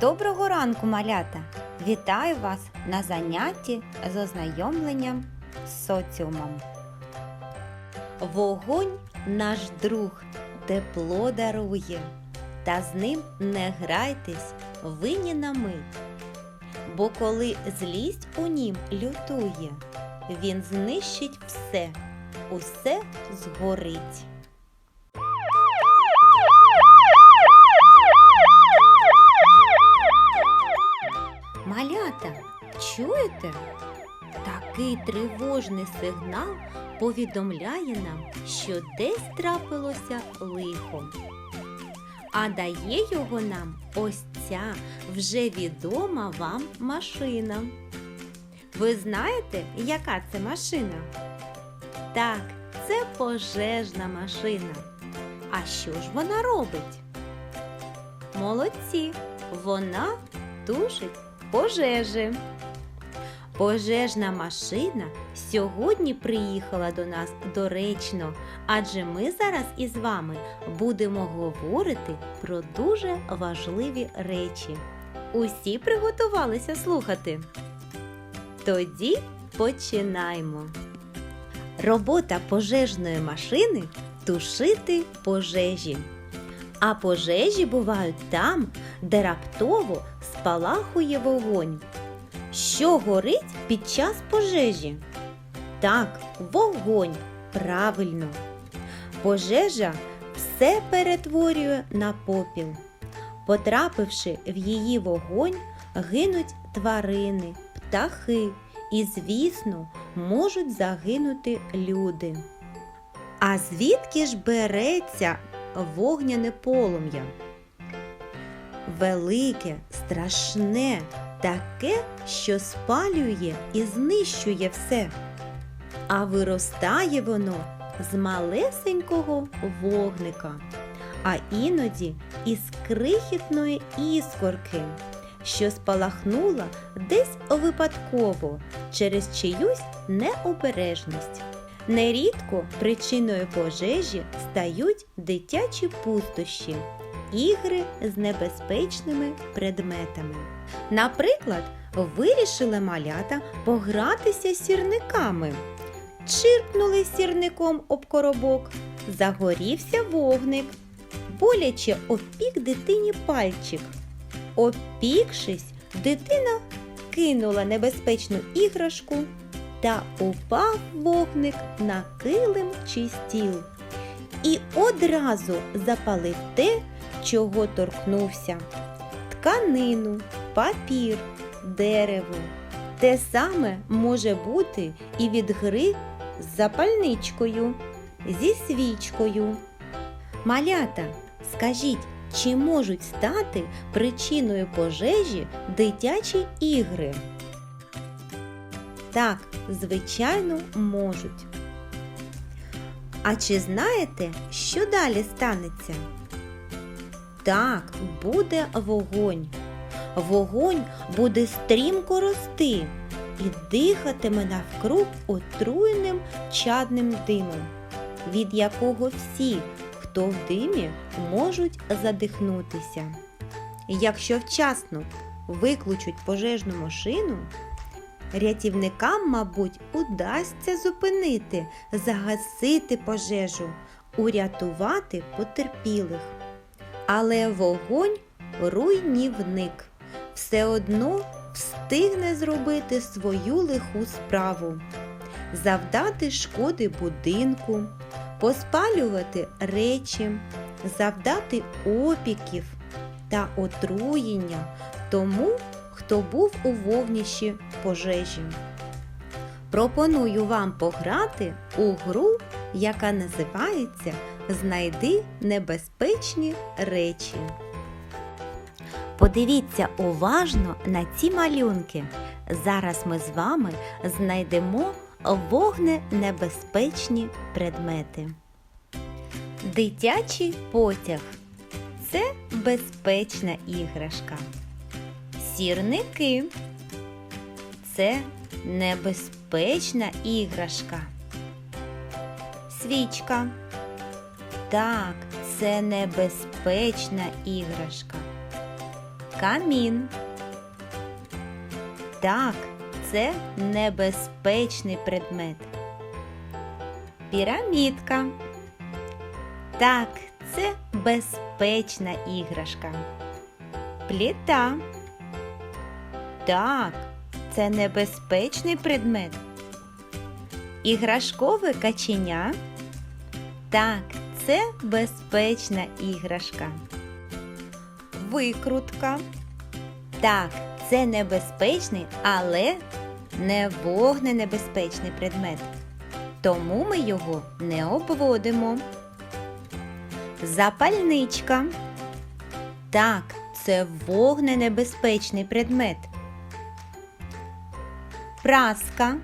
Доброго ранку, малята! Вітаю вас на занятті з ознайомленням з соціумом. Вогонь наш друг тепло дарує, та з ним не грайтесь ви ні на мить. Бо коли злість у нім лютує, він знищить все, усе згорить. Малята, чуєте? Такий тривожний сигнал повідомляє нам, що десь трапилося лихо. А дає його нам ось ця вже відома вам машина. Ви знаєте, яка це машина? Так, це пожежна машина. А що ж вона робить? Молодці! Вона тушить пожежі. Пожежна машина сьогодні приїхала до нас доречно, адже ми зараз із вами будемо говорити про дуже важливі речі. Усі приготувалися слухати. Тоді починаємо. Робота пожежної машини тушити пожежі. А пожежі бувають там, де раптово спалахує вогонь. Що горить під час пожежі? Так, вогонь. Правильно. Пожежа все перетворює на попіл. Потрапивши в її вогонь, гинуть тварини, птахи і, звісно, можуть загинути люди. А звідки ж береться вогняне полум'я? Велике, страшне, таке, що спалює і знищує все. А виростає воно з малесенького вогника, а іноді із крихітної іскорки, що спалахнула десь випадково через чиюсь необережність. Нерідко причиною пожежі стають дитячі пустощі, ігри з небезпечними предметами. Наприклад, вирішили малята погратися сірниками. Чиркнули сірником об коробок, загорівся вогник, боляче опік дитині пальчик. Опікшись, дитина кинула небезпечну іграшку та упав вогник на килим чи стіл. І одразу запалив те, чого торкнувся тканину, папір, дерево. Те саме може бути і від гри з запальничкою, зі свічкою. Малята, скажіть, чи можуть стати причиною пожежі дитячі ігри? Так, звичайно, можуть. А чи знаєте, що далі станеться? Так, буде вогонь. Вогонь буде стрімко рости і дихатиме навкруг отруєним чадним димом, від якого всі, хто в димі, можуть задихнутися. Якщо вчасно виключать пожежну машину, рятівникам, мабуть, удасться зупинити, загасити пожежу, урятувати потерпілих. Але вогонь руйнівник все одно встигне зробити свою лиху справу, завдати шкоди будинку, поспалювати речі, завдати опіків та отруєння тому, хто був у вогнищі пожежі. Пропоную вам пограти у гру, яка називається Знайди небезпечні речі. Подивіться уважно на ці малюнки. Зараз ми з вами знайдемо вогненебезпечні предмети. Дитячий потяг це безпечна іграшка. Сірники це небезпечна іграшка. Свічка. Так, це небезпечна іграшка. Камін. Так, це небезпечний предмет. Пірамідка. Так, це безпечна іграшка. Пліта. Так, це небезпечний предмет. Іграшкове каченя. Так, це безпечна іграшка. Викрутка. Так, це небезпечний, але не вогненебезпечний предмет. Тому ми його не обводимо. Запальничка. Так, це вогненебезпечний предмет. Праска.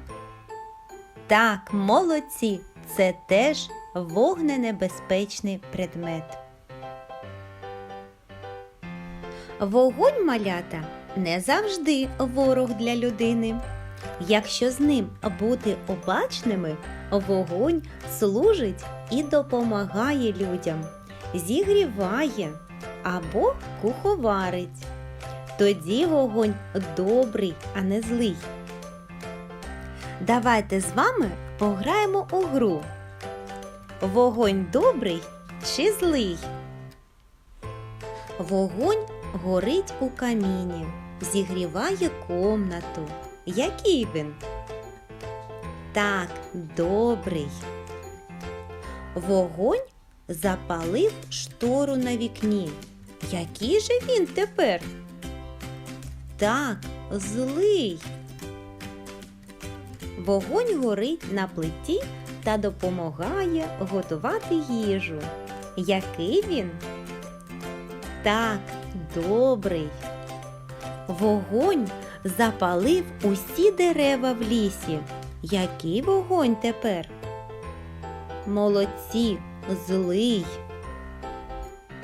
Так, молодці. Це теж вогненебезпечний предмет. Вогонь малята не завжди ворог для людини. Якщо з ним бути обачними, вогонь служить і допомагає людям, зігріває або куховарить. Тоді вогонь добрий, а не злий. Давайте з вами пограємо у гру. Вогонь добрий чи злий? Вогонь горить у каміні, зігріває комнату. Який він? Так, добрий. Вогонь запалив штору на вікні. Який же він тепер? Так, злий. Вогонь горить на плиті та допомагає готувати їжу. Який він? Так, добрий. Вогонь запалив усі дерева в лісі. Який вогонь тепер? Молодці, злий.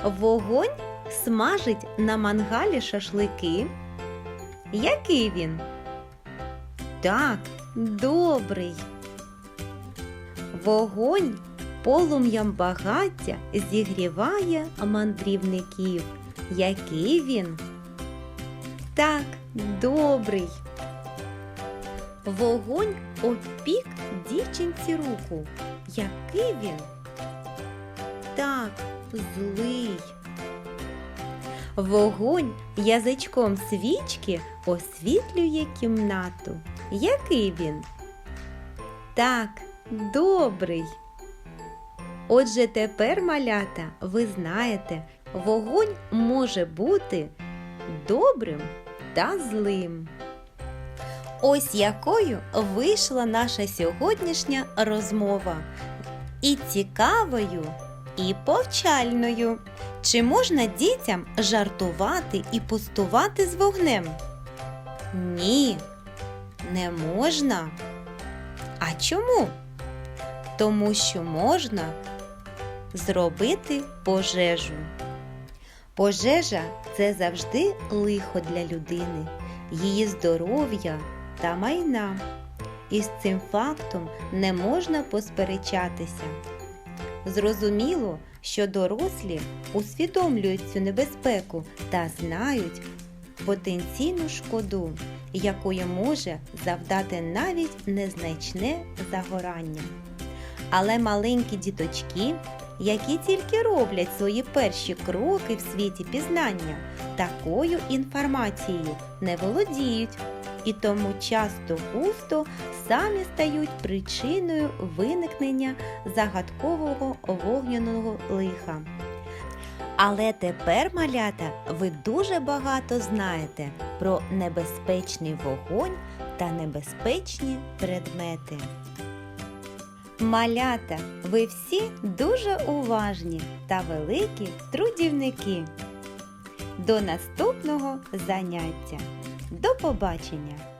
Вогонь смажить на мангалі шашлики. Який він? Так, добрий. Вогонь полум'ям багаття зігріває мандрівників. Який він? Так, добрий. Вогонь опік дівчинці руку. Який він? Так, злий. Вогонь язичком свічки освітлює кімнату. Який він? Так, добрий. Отже, тепер, малята, ви знаєте, вогонь може бути добрим та злим. Ось якою вийшла наша сьогоднішня розмова. І цікавою, і повчальною. Чи можна дітям жартувати і пустувати з вогнем? Ні, не можна. А чому? Тому що можна зробити пожежу. Пожежа це завжди лихо для людини, її здоров'я та майна. І з цим фактом не можна посперечатися. Зрозуміло, що дорослі усвідомлюють цю небезпеку та знають потенційну шкоду, якою може завдати навіть незначне загорання. Але маленькі діточки, які тільки роблять свої перші кроки в світі пізнання, такою інформацією не володіють і тому часто густо самі стають причиною виникнення загадкового вогняного лиха. Але тепер, малята, ви дуже багато знаєте про небезпечний вогонь та небезпечні предмети. Малята, ви всі дуже уважні та великі трудівники. До наступного заняття. До побачення!